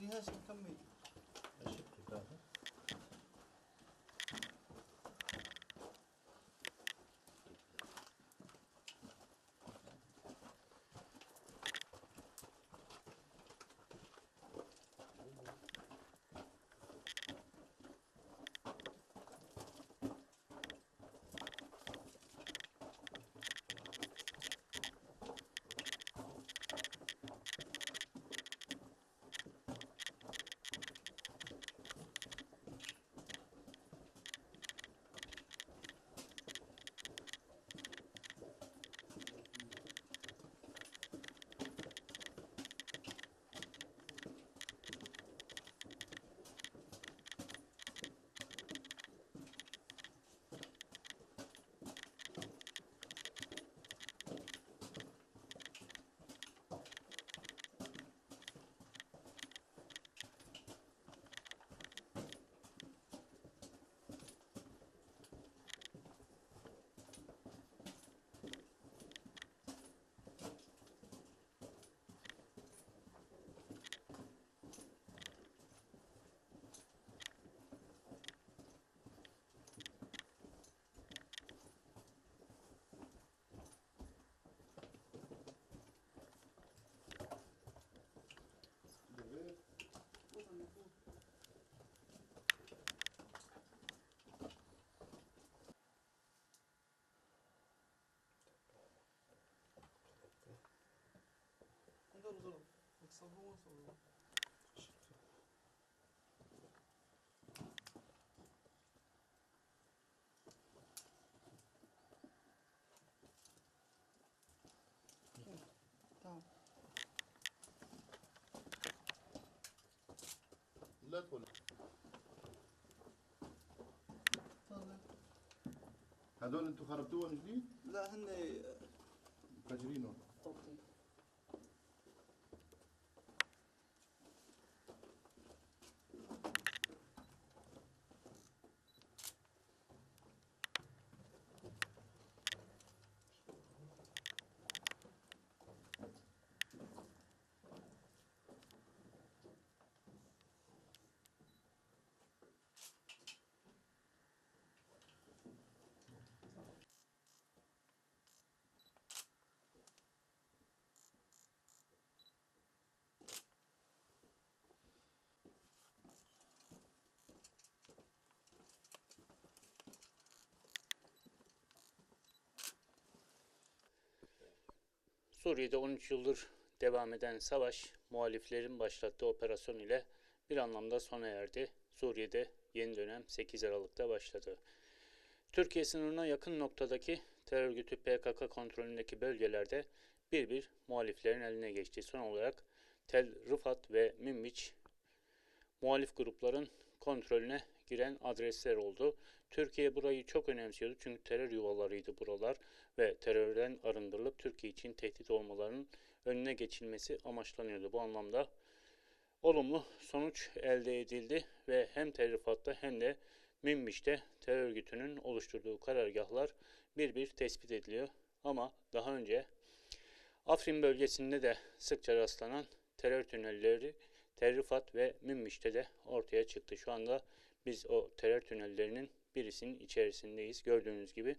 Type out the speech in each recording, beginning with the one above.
جهاز نكمل ضرب يكسبوه. لا تقول تفضل. هذول أنتم خربتوهم جديد؟ لا هن فاجرينهم Suriye'de 13 yıldır devam eden savaş, muhaliflerin başlattığı operasyon ile bir anlamda sona erdi. Suriye'de yeni dönem 8 Aralık'ta başladı. Türkiye sınırına yakın noktadaki terör örgütü PKK kontrolündeki bölgelerde bir bir muhaliflerin eline geçti. Son olarak Tel Rıfat ve Münbiç muhalif grupların kontrolüne giren adresler oldu. Türkiye burayı çok önemsiyordu çünkü terör yuvalarıydı buralar ve terörden arındırılıp Türkiye için tehdit olmalarının önüne geçilmesi amaçlanıyordu. Bu anlamda olumlu sonuç elde edildi ve hem Tel Rifat'ta hem de Münbiş'te terör örgütünün oluşturduğu karargahlar bir bir tespit ediliyor. Ama daha önce Afrin bölgesinde de sıkça rastlanan terör tünelleri Tel Rifat ve Münbiş'te de ortaya çıktı. Şu anda biz o terör tünellerinin birisinin içerisindeyiz. Gördüğünüz gibi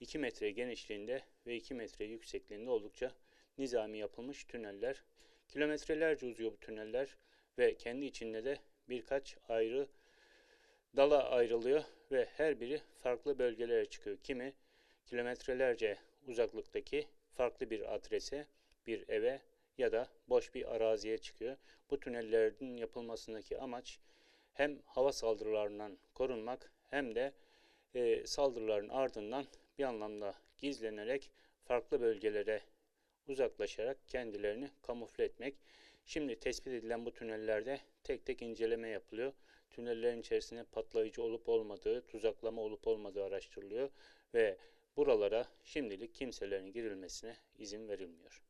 2 metre genişliğinde ve 2 metre yüksekliğinde oldukça nizami yapılmış tüneller. Kilometrelerce uzuyor bu tüneller ve kendi içinde de birkaç ayrı dala ayrılıyor ve her biri farklı bölgelere çıkıyor. Kimi kilometrelerce uzaklıktaki farklı bir adrese, bir eve ya da boş bir araziye çıkıyor. Bu tünellerin yapılmasındaki amaç hem hava saldırılarından korunmak hem de e, saldırıların ardından bir anlamda gizlenerek farklı bölgelere uzaklaşarak kendilerini kamufle etmek. Şimdi tespit edilen bu tünellerde tek tek inceleme yapılıyor. Tünellerin içerisinde patlayıcı olup olmadığı, tuzaklama olup olmadığı araştırılıyor ve buralara şimdilik kimselerin girilmesine izin verilmiyor.